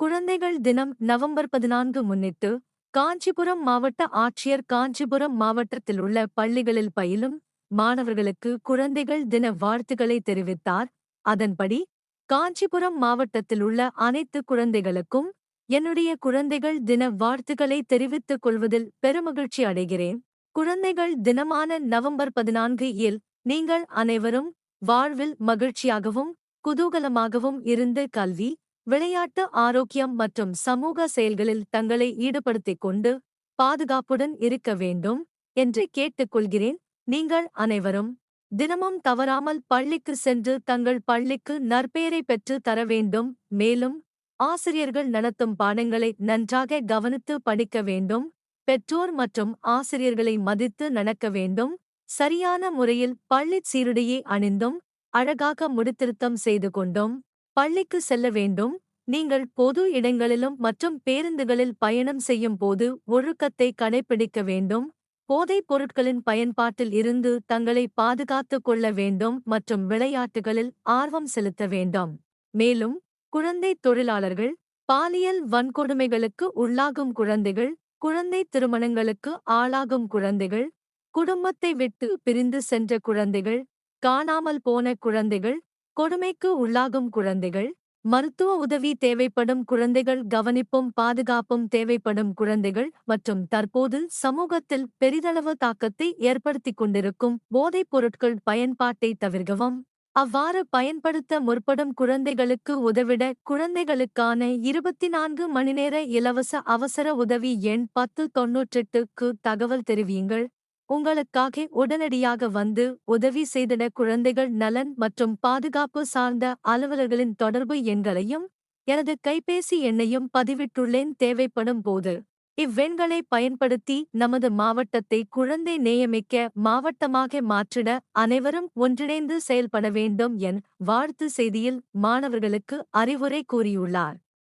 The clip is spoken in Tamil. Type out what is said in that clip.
குழந்தைகள் தினம் நவம்பர் பதினான்கு முன்னிட்டு காஞ்சிபுரம் மாவட்ட ஆட்சியர் காஞ்சிபுரம் மாவட்டத்தில் உள்ள பள்ளிகளில் பயிலும் மாணவர்களுக்கு குழந்தைகள் தின வாழ்த்துக்களை தெரிவித்தார். அதன்படி காஞ்சிபுரம் மாவட்டத்தில் உள்ள அனைத்து குழந்தைகளுக்கும் என்னுடைய குழந்தைகள் தின வாழ்த்துக்களை தெரிவித்துக் கொள்வதில் பெருமகிழ்ச்சி அடைகிறேன். குழந்தைகள் தினமான நவம்பர் பதினான்கு இல் நீங்கள் அனைவரும் வாழ்வில் மகிழ்ச்சியாகவும் குதூகலமாகவும் இருந்து கல்வி விளையாட்டு ஆரோக்கியம் மற்றும் சமூக செயல்களில் தங்களை ஈடுபடுத்திக் கொண்டு பாதுகாப்புடன் இருக்க வேண்டும் என்று கேட்டுக்கொள்கிறேன். நீங்கள் அனைவரும் தினமும் தவறாமல் பள்ளிக்கு சென்று தங்கள் பள்ளிக்கு நற்பெயரை பெற்று தர வேண்டும். மேலும் ஆசிரியர்கள் நடத்தும் பாடங்களை நன்றாக கவனித்து படிக்க வேண்டும். பெற்றோர் மற்றும் ஆசிரியர்களை மதித்து நடக்க வேண்டும். சரியான முறையில் பள்ளிச் சீருடையை அணிந்தும் அழகாக முடித்திருத்தம் செய்து கொண்டோம். பள்ளிக்கு செல்ல வேண்டும். நீங்கள் பொது இடங்களிலும் மற்றும் பேருந்துகளில் பயணம் செய்யும் போது ஒழுக்கத்தை கடைபிடிக்க வேண்டும். போதைப் பொருட்களின் பயன்பாட்டில் இருந்து தங்களை பாதுகாத்துக் கொள்ள வேண்டும் மற்றும் விளையாட்டுகளில் ஆர்வம் செலுத்த வேண்டும். மேலும் குழந்தை தொழிலாளர்கள் பாலியல் வன்கொடுமைகளுக்கு உள்ளாகும் குழந்தைகள் குழந்தை திருமணங்களுக்கு ஆளாகும் குழந்தைகள் குடும்பத்தை விட்டு பிரிந்து சென்ற குழந்தைகள் காணாமல் போன குழந்தைகள் கொடுமைக்கு உள்ளாகும் குழந்தைகள் மருத்துவ உதவி தேவைப்படும் குழந்தைகள் கவனிப்பும் பாதுகாப்பும் தேவைப்படும் குழந்தைகள் மற்றும் தற்போது சமூகத்தில் பெரிதளவு தாக்கத்தை ஏற்படுத்திக் கொண்டிருக்கும் போதைப் பொருட்கள் பயன்பாட்டை தவிர்க்கவும். அவ்வாறு பயன்படுத்த முற்படும் குழந்தைகளுக்கு உதவிட குழந்தைகளுக்கான இருபத்தி நான்கு மணிநேர இலவச அவசர உதவி எண் பத்து தொன்னூற்றெட்டுக்கு தகவல் தெரிவியுங்கள். உங்களுக்காக உடனடியாக வந்து உதவி செய்திட குழந்தைகள் நலன் மற்றும் பாதுகாப்பு சார்ந்த அலுவலர்களின் தொடர்பு எண்களையும் எனது கைபேசி எண்ணையும் பதிவிட்டுள்ளேன் தேவைப்படும் போது இவ்வெண்களை பயன்படுத்தி நமது மாவட்டத்தை குழந்தை நேயமிக்க மாவட்டமாக மாற்றிட அனைவரும் ஒன்றிணைந்து செயல்பட வேண்டும் என் வாழ்த்து செய்தியில் மாணவர்களுக்கு அறிவுரை கூறியுள்ளார்.